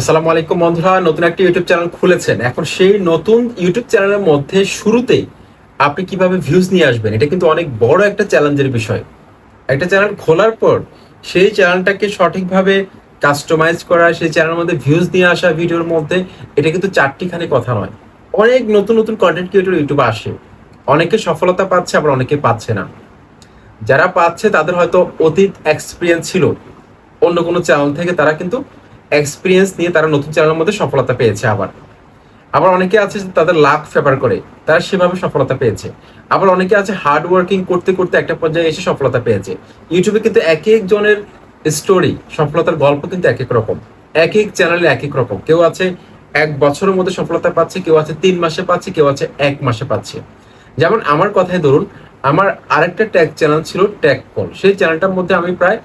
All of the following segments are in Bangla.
আসসালামু আলাইকুম বন্ধুরা, নতুন একটা ইউটিউব চ্যানেল খুলেছেন। এখন সেই নতুন ইউটিউব চ্যানেলের মধ্যে শুরুতেই আপনি কীভাবে ভিউজ নিয়ে আসবেন, এটা কিন্তু অনেক বড় একটা চ্যালেঞ্জের বিষয়। একটা চ্যানেল খোলার পর সেই চ্যানেলটাকে সঠিকভাবে কাস্টমাইজ করা, সেই চ্যানেলের মধ্যে ভিউজ নিয়ে আসা ভিডিওর মধ্যে, এটা কিন্তু চারটিখানি কথা নয়। অনেক নতুন নতুন কন্টেন্ট ক্রিয়েটর ইউটিউবে আসে। অনেকে সফলতা পাচ্ছে, আবার অনেকে পাচ্ছে না। যারা পাচ্ছে, তাদের হয়তো অতীত এক্সপিরিয়েন্স ছিল। অন্য কোনো চ্যানেল থেকে তারা কিন্তু এক্সপিরিয়েন্স নিয়ে তারা নতুন চ্যানেলের মধ্যে সফলতা পেয়েছে আবার। আবার অনেকে আছে তাদের লাভ ফেভার করে, তারা সেভাবে সফলতা পেয়েছে। আবার অনেকে আছে হার্ড ওয়ার্কিং করতে করতে একটা পর্যায়ে এসে সফলতা পেয়েছে। ইউটিউবে কিন্তু এক একজনের স্টোরি সফলতার গল্প কিন্তু এক এক রকম। এক এক চ্যানেলে এক এক রকম। কেউ আছে এক বছরের মধ্যে সফলতা পাচ্ছে, কেউ আছে তিন মাসে পাচ্ছে, কেউ আছে এক মাসে পাচ্ছে। যেমন আমার কথাই ধরুন, আমার আরেকটা ট্যাগ চ্যানেল ছিল ট্যাগ কল সেই চ্যানেলটার মধ্যে আমি প্রায়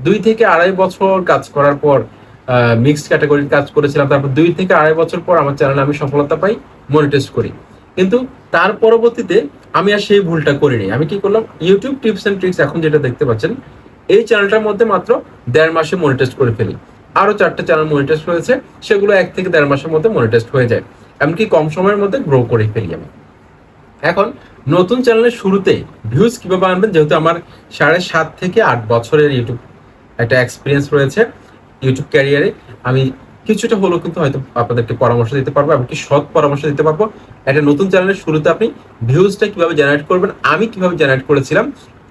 দুই থেকে আড়াই বছর কাজ করার পর মিক্সড ক্যাটাগরির কাজ করেছিলাম। তারপর দুই থেকে আড়াই বছর পর আমার চ্যানেলে আমি সফলতা পাই মনিটাইজ করি। কিন্তু তার পরবর্তীতে আমি আর সেই ভুলটা করিনি। আমি কি করলাম? ইউটিউব টিপস এন্ড ট্রিক্স এখন যেটা দেখতে পাচ্ছেন, এই চ্যানেলটার মধ্যে মাত্র দেড় মাসে মনিটাইজ করে ফেলি। আরও চারটে চ্যানেল মনিটাইজ হয়েছে সেগুলো এক থেকে দেড় মাসের মধ্যে মনিটাইজ হয়ে যায়। এমনকি কম সময়ের মধ্যে গ্রো করে ফেলি আমি। এখন নতুন চ্যানেলের শুরুতে ভিউজ কীভাবে আনবেন? যেহেতু আমার সাড়ে সাত থেকে আট বছরের ইউটিউব একটা এক্সপিরিয়েন্স রয়েছে। ইউটিউব ক্যারিয়ারে আমি কিছুটা হলেও কিন্তু হয়তো আপনাদেরকে পরামর্শ দিতে পারব এমনকি সৎ পরামর্শ দিতে পারব। একটা নতুন চ্যানেলের শুরুতে আপনি ভিউজটা কীভাবে জেনারেট করবেন, আমি কীভাবে জেনারেট করেছিলাম,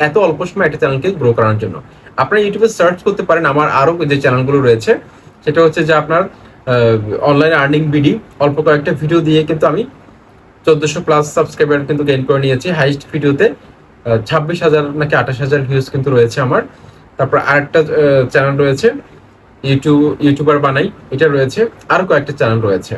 এত অল্প সময় একটা চ্যানেলকে গ্রো করার জন্য। আপনারা ইউটিউবে সার্চ করতে পারেন, আমার আরও যে চ্যানেলগুলো রয়েছে, সেটা হচ্ছে যে আপনার অনলাইন আর্নিং বিডি অল্প কয়েকটা ভিডিও দিয়ে কিন্তু আমি চোদ্দশো প্লাস সাবস্ক্রাইবার কিন্তু গেইন করে নিয়েছি। হাইস্ট ভিডিওতে ছাব্বিশ হাজার নাকি আঠাশ হাজার ভিউজ কিন্তু রয়েছে আমার। তারপর আরেকটা চ্যানেল রয়েছে ইউটিউব ইউটিউবার বানাই, এটা রয়েছে। আরও কয়েকটা চ্যানেল রয়েছে।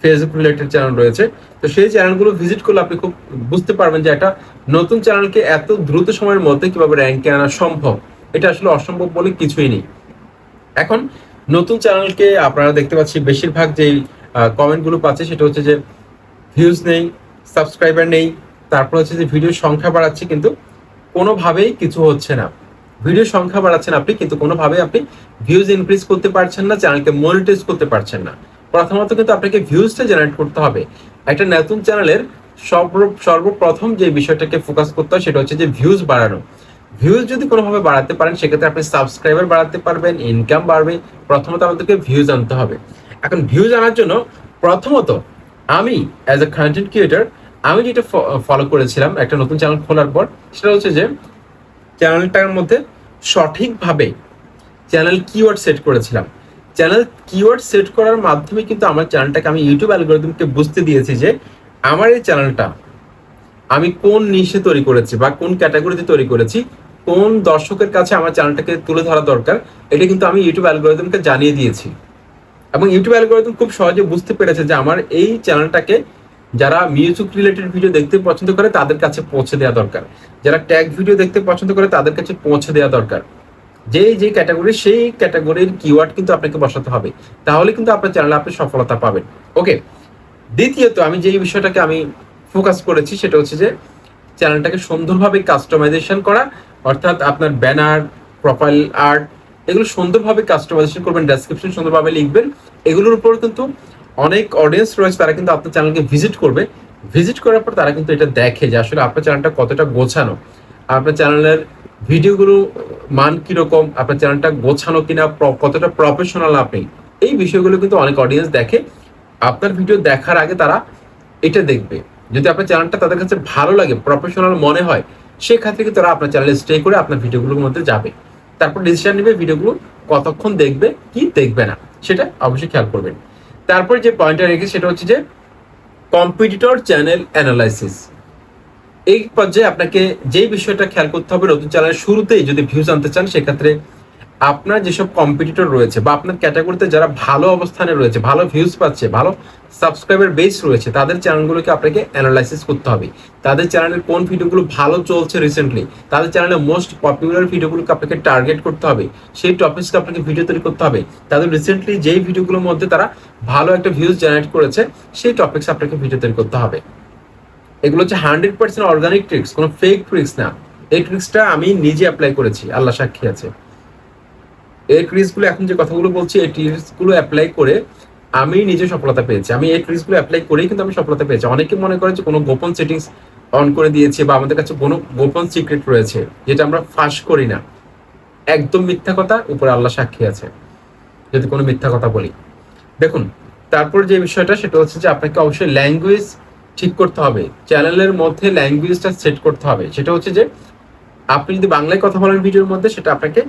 ফেসবুক রিলেটেড চ্যানেল রয়েছে। তো সেই চ্যানেলগুলো ভিজিট করলে আপনি খুব বুঝতে পারবেন যে একটা নতুন চ্যানেলকে এত দ্রুত সময়ের মধ্যে কীভাবে র্যাঙ্কে আনা সম্ভব। এটা আসলে অসম্ভব বলে কিছুই নেই। এখন নতুন চ্যানেলকে আপনারা দেখতে পাচ্ছি বেশিরভাগ যেই কমেন্টগুলো পাচ্ছে সেটা হচ্ছে যে ভিউজ নেই সাবস্ক্রাইবার নেই, তারপর হচ্ছে যে ভিডিও সংখ্যা বাড়াচ্ছে কিন্তু কোনোভাবেই কিছু হচ্ছে না। ভিডিও সংখ্যা বাড়াচ্ছেন আপনি, কিন্তু কোনোভাবে আপনি ভিউজ ইনক্রিজ করতে পারছেন না চ্যানেলকে মনিটাইজ করতে পারছেন না। প্রথমত কিন্তু আপনাকে ভিউজটা জেনারেট করতে হবে। একটা নতুন চ্যানেলের সর্ব, সর্বপ্রথম যে বিষয়টাকে ফোকাস করতে হয়, সেটা হচ্ছে যে ভিউজ বাড়ানো। ভিউজ যদি কোনোভাবে বাড়াতে পারেন, সেক্ষেত্রে আপনি সাবস্ক্রাইবার বাড়াতে পারবেন ইনকাম বাড়বে, প্রথমত আমাদেরকে ভিউজ আনতে হবে। এখন ভিউজ আনার জন্য প্রথমত আমি অ্যাজ এ কন্টেন্ট ক্রিয়েটার আমি যেটা ফলো করেছিলাম একটা নতুন চ্যানেল খোলার পর, সেটা হচ্ছে যে চ্যানেলটার মধ্যে সঠিকভাবে চ্যানেল কিওয়ার্ড সেট করেছিলাম। চ্যানেল কিওয়ার্ড সেট করার মাধ্যমে কিন্তু আমার চ্যানেলটাকে আমি ইউটিউব অ্যালগোরিদমকে বুঝতে দিয়েছি যে আমার এই চ্যানেলটা আমি কোন নিশে তৈরি করেছি বা কোন ক্যাটাগরিতে তৈরি করেছি, কোন দর্শকের কাছে আমার চ্যানেলটাকে তুলে ধরা দরকার, এটা কিন্তু আমি ইউটিউব অ্যালগোরিদমকে জানিয়ে দিয়েছি। এবং ইউটিউব অ্যালগোরিদম খুব সহজে বুঝতে পেরেছে যে আমার এই চ্যানেলটাকে যারা মিউজিক রিলেটেড ভিডিও দেখতে পছন্দ করে, তাদের কাছে পৌঁছে দেওয়া দরকার। যারা ট্যাগ ভিডিও দেখতে পছন্দ করে, তাদের কাছে পৌঁছে দেওয়া দরকার। যে যে ক্যাটাগরি সেই ক্যাটাগরির কিওয়ার্ড কিন্তু আপনাকে বসাতে হবে। তাহলে কিন্তু আপনার চ্যানেলে আপনি সফলতা পাবেন। ওকে দ্বিতীয়ত, আমি যেই বিষয়টাকে আমি ফোকাস করেছি, সেটা হচ্ছে যে চ্যানেলটাকে সুন্দরভাবে কাস্টমাইজেশন করা, অর্থাৎ আপনার ব্যানার প্রোফাইল আর্ট এগুলো সুন্দরভাবে কাস্টমাইজেশন করবেন ডেসক্রিপশন সুন্দরভাবে লিখবেন। এগুলোর উপর কিন্তু অনেক অডিয়েন্স রয়েছে, তারা কিন্তু আপনার চ্যানেলকে ভিজিট করবে। ভিজিট করার পর তারা কিন্তু এটা দেখে যে আসলে আপনার চ্যানেলটা কতটা গোছানো। আপনার চ্যানেলের ভিডিওগুলো মান কীরকম, আপনার চ্যানেলটা গোছানো কিনা কতটা প্রফেশনাল আপনি, এই বিষয়গুলো কিন্তু অনেক অডিয়েন্স দেখে। আপনার ভিডিও দেখার আগে তারা এটা দেখবে। যদি আপনার চ্যানেলটা তাদের কাছে ভালো লাগে প্রফেশনাল মনে হয়, সেক্ষেত্রে কিন্তু তারা আপনার চ্যানেলে স্টে করে আপনার ভিডিওগুলোর মধ্যে যাবে। তারপর ডিসিশন নেবে ভিডিওগুলো কতক্ষণ দেখবে, কি দেখবে না, সেটা অবশ্যই খেয়াল করবেন। তারপর যে পয়েন্টটা রেখে সেটা হচ্ছে যে কম্পিটিটর চ্যানেল অ্যানালাইসিস এই পর্যায়ে আপনাকে যে বিষয়টা খেয়াল করতে হবে নতুন চ্যানেলের শুরুতেই যদি ভিউজ আনতে চান, সেক্ষেত্রে আপনার যেসব কম্পিটিটর রয়েছে বা আপনার ক্যাটাগরিতে যারা ভালো অবস্থানে রয়েছে, ভালো ভিউজ পাচ্ছে, ভালো সাবস্ক্রাইবার বেস রয়েছে, তাদের চ্যানেলগুলোকে আপনাকে অ্যানালাইসিস করতে হবে। তাদের চ্যানেলের কোন ভিডিওগুলো ভালো চলছে রিসেন্টলি তাদের চ্যানেলের মোস্ট পপুলার ভিডিওগুলোকে আপনাকে টার্গেট করতে হবে। সেই টপিকসকে আপনাকে ভিডিও তৈরি করতে হবে। তাদের রিসেন্টলি যেই ভিডিওগুলোর মধ্যে তারা ভালো একটা ভিউজ জেনারেট করেছে, সেই টপিকস আপনাকে ভিডিও তৈরি করতে হবে। এগুলো হচ্ছে হান্ড্রেড পার্সেন্ট অর্গানিক ট্রিক্স কোনো ফেক ট্রিক্স না। এই ট্রিক্সটা আমি নিজে অ্যাপ্লাই করেছি আল্লাহ সাক্ষী আছে। এই ট্রিক্সগুলো এখন যে কথাগুলো বলছি, এই ট্রিক্সগুলো অ্যাপ্লাই করে আমি নিজে সফলতা পেয়েছি। আমি এই ট্রিক্সগুলো অ্যাপ্লাই করেই কিন্তু আমি সফলতা পেয়েছি। অনেকে মনে করে যে কোনো গোপন সেটিংস অন করে দিয়েছে বা আমাদের কাছে কোনো গোপন সিক্রেট রয়েছে, যেটা আমরা ফাঁস করি না। একদম মিথ্যা কথা, উপরে আল্লাহ সাক্ষী আছে। যদি কোনো মিথ্যা কথা বলি। দেখুন, তারপর যে বিষয়টা, সেটা হচ্ছে যে আপনাকে অবশ্যই ল্যাঙ্গুয়েজ ঠিক করতে হবে। চ্যানেলের মধ্যে ল্যাঙ্গুয়েজটা সেট করতে হবে। সেটা হচ্ছে যে আপনি যদি বাংলায় কথা বলেন ভিডিওর মধ্যে, সেটা আপনাকে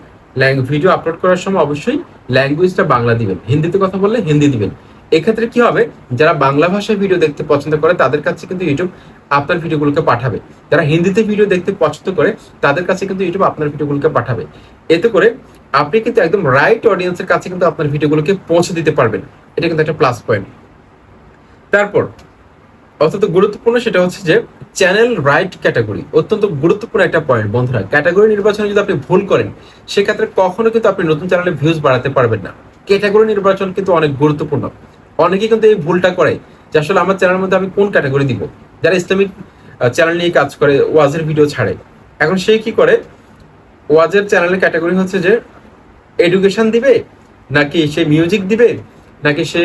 ভিডিও আপলোড করার সময় অবশ্যই ল্যাঙ্গুয়েজটা বাংলা দিবেন। হিন্দিতে কথা বললে হিন্দি দিবেন। এক্ষেত্রে কি হবে? যারা বাংলা ভাষায় ভিডিও দেখতে পছন্দ করে, তাদের কাছে কিন্তু ইউটিউব আপনার ভিডিওগুলোকে পাঠাবে। যারা হিন্দিতে ভিডিও দেখতে পছন্দ করে, তাদের কাছে কিন্তু ইউটিউব আপনার ভিডিওগুলোকে পাঠাবে। এতে করে আপনি কিন্তু একদম রাইট অডিয়েন্সের কাছে কিন্তু আপনার ভিডিওগুলোকে পৌঁছে দিতে পারবেন। এটা কিন্তু একটা প্লাস পয়েন্ট তারপর অত্যন্ত গুরুত্বপূর্ণ সেটা হচ্ছে যে চ্যানেল রাইট ক্যাটাগরি অত্যন্ত গুরুত্বপূর্ণ একটা পয়েন্ট বন্ধুরা। ক্যাটাগরি নির্বাচনে যদি আপনি ভুল করেন, সেক্ষেত্রে কখনো কিন্তু আপনি নতুন চ্যানেলে ভিউজ বাড়াতে পারবেন না। ক্যাটাগরি নির্বাচন কিন্তু অনেক গুরুত্বপূর্ণ। অনেকেই কিন্তু এই ভুলটা করে যে আসলে আমার চ্যানেলের মধ্যে আমি কোন ক্যাটাগরি দিব? যারা ইসলামিক চ্যানেল নিয়ে কাজ করে, ওয়াজের ভিডিও ছাড়ে। এখন সে কি করে? ওয়াজের চ্যানেলের ক্যাটাগরি হচ্ছে যে এডুকেশন দিবে, নাকি সে মিউজিক দিবে, নাকি সে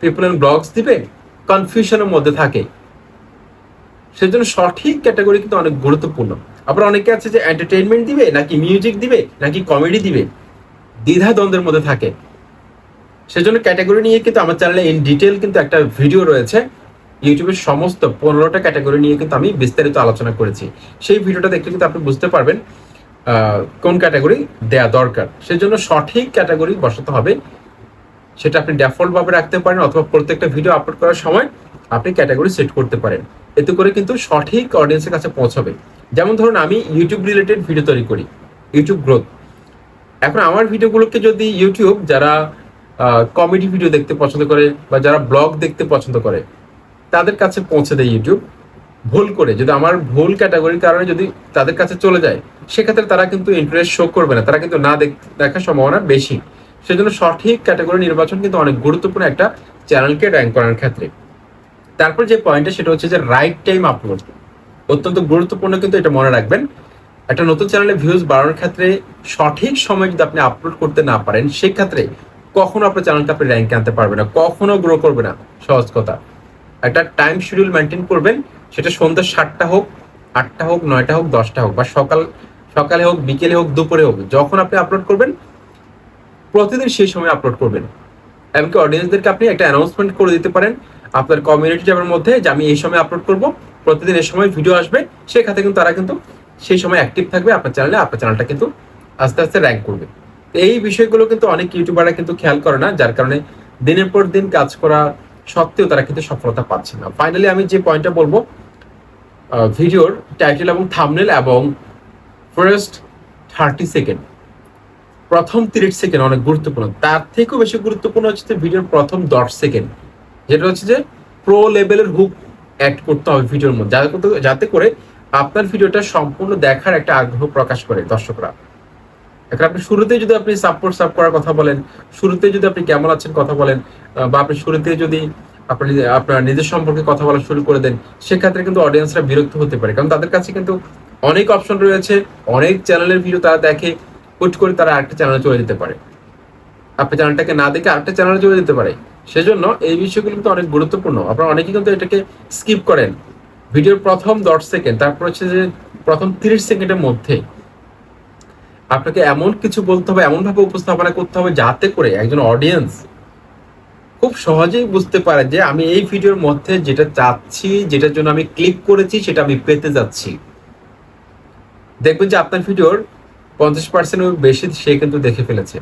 পিপল ব্লগস দিবে কনফিউশনের মধ্যে থাকে। সেজন্য সঠিক ক্যাটাগরি কিন্তু অনেক গুরুত্বপূর্ণ। আবার অনেকে আছে যে এন্টারটেনমেন্ট দিবে, নাকি মিউজিক দিবে, নাকি কমেডি দিবে। দ্বিধা দ্বন্দ্বের মধ্যে থাকে। সেজন্য ক্যাটাগরি নিয়ে কিন্তু আমার চ্যানেলে ইন ডিটেল কিন্তু একটা ভিডিও রয়েছে। ইউটিউবের সমস্ত পনেরোটা ক্যাটাগরি নিয়ে কিন্তু আমি বিস্তারিত আলোচনা করেছি। সেই ভিডিওটা দেখলে কিন্তু আপনি বুঝতে পারবেন কোন ক্যাটাগরি দেয়া দরকার। সেজন্য সঠিক ক্যাটাগরি বসাতে হবে সেটা আপনি ডেফল্ট ভাবে রাখতে পারেন অথবা প্রত্যেকটা ভিডিও আপলোড করার সময় আপনি ক্যাটাগরি সেট করতে পারেন। এতে করে কিন্তু সঠিক অডিয়েন্সের কাছে পৌঁছাবে। যেমন ধরুন, আমি ইউটিউব রিলেটেড ভিডিও তৈরি করি ইউটিউব গ্রোথ এখন আমার ভিডিওগুলোকে যদি ইউটিউব যারা কমেডি ভিডিও দেখতে পছন্দ করে বা যারা ব্লগ দেখতে পছন্দ করে, তাদের কাছে পৌঁছে দেয় ইউটিউব ভুল করে, যদি আমার ভুল ক্যাটাগরির কারণে যদি তাদের কাছে চলে যায়, সেক্ষেত্রে তারা কিন্তু ইন্টারেস্ট শো করবে না। তারা কিন্তু না দেখার সম্ভাবনা বেশি। সেজন্য সঠিক ক্যাটাগরি নির্বাচন কিন্তু অনেক গুরুত্বপূর্ণ একটা চ্যানেলকে র্যাঙ্ক করার ক্ষেত্রে। তারপর যে পয়েন্টটা সেটা হচ্ছে যে রাইট টাইম আপলোড অত্যন্ত গুরুত্বপূর্ণ কিন্তু এটা মনে রাখবেন। একটা নতুন চ্যানেলে ভিউজ বাড়ানোর ক্ষেত্রে সঠিক সময় যদি আপনি আপলোড করতে না পারেন, সেক্ষেত্রে কখনো আপনার চ্যানেলটা আপনি র্যাঙ্কে আনতে পারবেন না, কখনো গ্রো করবে না, সহজ কথা। একটা টাইম শিডিউল মেনটেন করবেন, সেটা সন্ধ্যা সাতটা হোক, আটটা হোক, নয়টা হোক, দশটা হোক, বা সকাল, সকালে হোক, বিকেলে হোক, দুপুরে হোক, যখন আপনি আপলোড করবেন প্রতিদিন সেই সময় আপলোড করবেন। এমনকি অডিয়েন্সদেরকে আপনি একটা অ্যানাউন্সমেন্ট করে দিতে পারেন। আপনার কমিউনিটি ট্যাবের মধ্যে যে আমি এই সময় আপলোড করব, প্রতিদিন এই সময় ভিডিও আসবে সেখানে কিন্তু তারা কিন্তু সেই সময় অ্যাক্টিভ থাকবে আপনার চ্যানেলে আপনার চ্যানেলটা কিন্তু আস্তে আস্তে র্যাঙ্ক করবে। এই বিষয়গুলো কিন্তু অনেক ইউটিউবাররা কিন্তু খেয়াল করে না, যার কারণে দিনের পর দিন কাজ করা সত্ত্বেও তারা কিন্তু সফলতা পাচ্ছে না। ফাইনালি আমি যে পয়েন্টটা বলব ভিডিওর টাইটেল এবং থামনেল এবং ফার্স্ট থার্টি সেকেন্ড প্রথম তিরিশ সেকেন্ড অনেক গুরুত্বপূর্ণ। তার থেকেও বেশি গুরুত্বপূর্ণ হচ্ছে ভিডিওর প্রথম দশ সেকেন্ড। যেটা হচ্ছে যে প্রো লেভেলের হুক অ্যাড করতে হবে ভিডিওর মধ্যে। যাতে যাতে করে আপনার ভিডিওটা সম্পূর্ণ দেখার একটা আগ্রহ প্রকাশ করে দর্শকরা। এখন আপনি শুরুতে যদি আপনি সাপোর্ট সাপ করার কথা বলেন শুরুতে যদি আপনি কেমন আছেন কথা বলেন বা আপনি শুরুতে যদি আপনি আপনার নিজের সম্পর্কে কথা বলা শুরু করে দেন, সেক্ষেত্রে কিন্তু অডিয়েন্সরা বিরক্ত হতে পারে। কারণ তাদের কাছে কিন্তু অনেক অপশন রয়েছে, অনেক চ্যানেলের ভিডিও তারা দেখে হুট করে তারা আরেকটা চ্যানেলে চলে যেতে পারে। আপনি চ্যানেলটাকে না দেখে আরেকটা চ্যানেলে চলে যেতে পারে। সেজন্য এই বিষয়গুলো কিন্তু অনেক গুরুত্বপূর্ণ। আপনারা অনেকেই কিন্তু এটাকে স্কিপ করেন। ভিডিওর প্রথম দশ সেকেন্ড তারপর হচ্ছে যে প্রথম তিরিশ সেকেন্ডের মধ্যে আপনাকে এমন কিছু বলতে হবে, এমনভাবে উপস্থাপনা করতে হবে যাতে করে একজন অডিয়েন্স খুব সহজেই বুঝতে পারে যে আমি এই ভিডিওর মধ্যে যেটা চাচ্ছি, যেটার জন্য আমি ক্লিক করেছি, সেটা আমি পেতে যাচ্ছি। দেখবেন যে আপনার ভিডিওর পঞ্চাশ পার্সেন্ট বেশি সে কিন্তু দেখে ফেলেছে।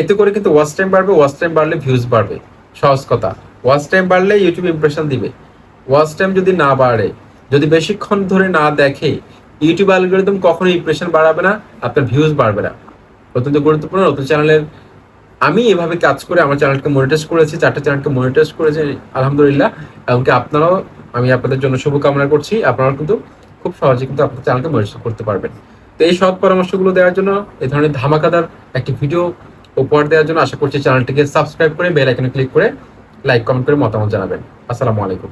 এতে করে কিন্তু ওয়াচ টাইম বাড়বে ওয়াচ টাইম বাড়লে ভিউজ বাড়বে। সহজ কথা। ওয়াচ টাইম বাড়লে ইউটিউব ইমপ্রেশন দিবে। ওয়াচ টাইম যদি না বাড়ে, যদি বেশিক্ষণ ধরে না দেখে ইউটিউব অ্যালগোরিদম কখনো ইমপ্রেশন বাড়াবে না, আপনার ভিউজ বাড়বে না। অত্যন্ত গুরুত্বপূর্ণ। নতুন চ্যানেলের আমি এভাবে কাজ করে আমার চ্যানেলকে মনিটাইজ করেছি, চারটা চ্যানেলকে মনিটাইজ করেছি, আলহামদুলিল্লাহ। এমনকি আপনারাও, আমি আপনাদের জন্য শুভকামনা করছি। আপনারাও কিন্তু খুব সহজে কিন্তু আপনার চ্যানেলকে মনিটাইজ করতে পারবেন। তো এই সৎ পরামর্শগুলো দেওয়ার জন্য, এই ধরনের ধামাকাদার একটি ভিডিও উপহার দেওয়ার জন্য আশা করছি চ্যানেলটিকে সাবস্ক্রাইব করে বেল আইকনে ক্লিক করে লাইক, কমেন্ট করে মতামত জানাবেন। আসসালামু আলাইকুম।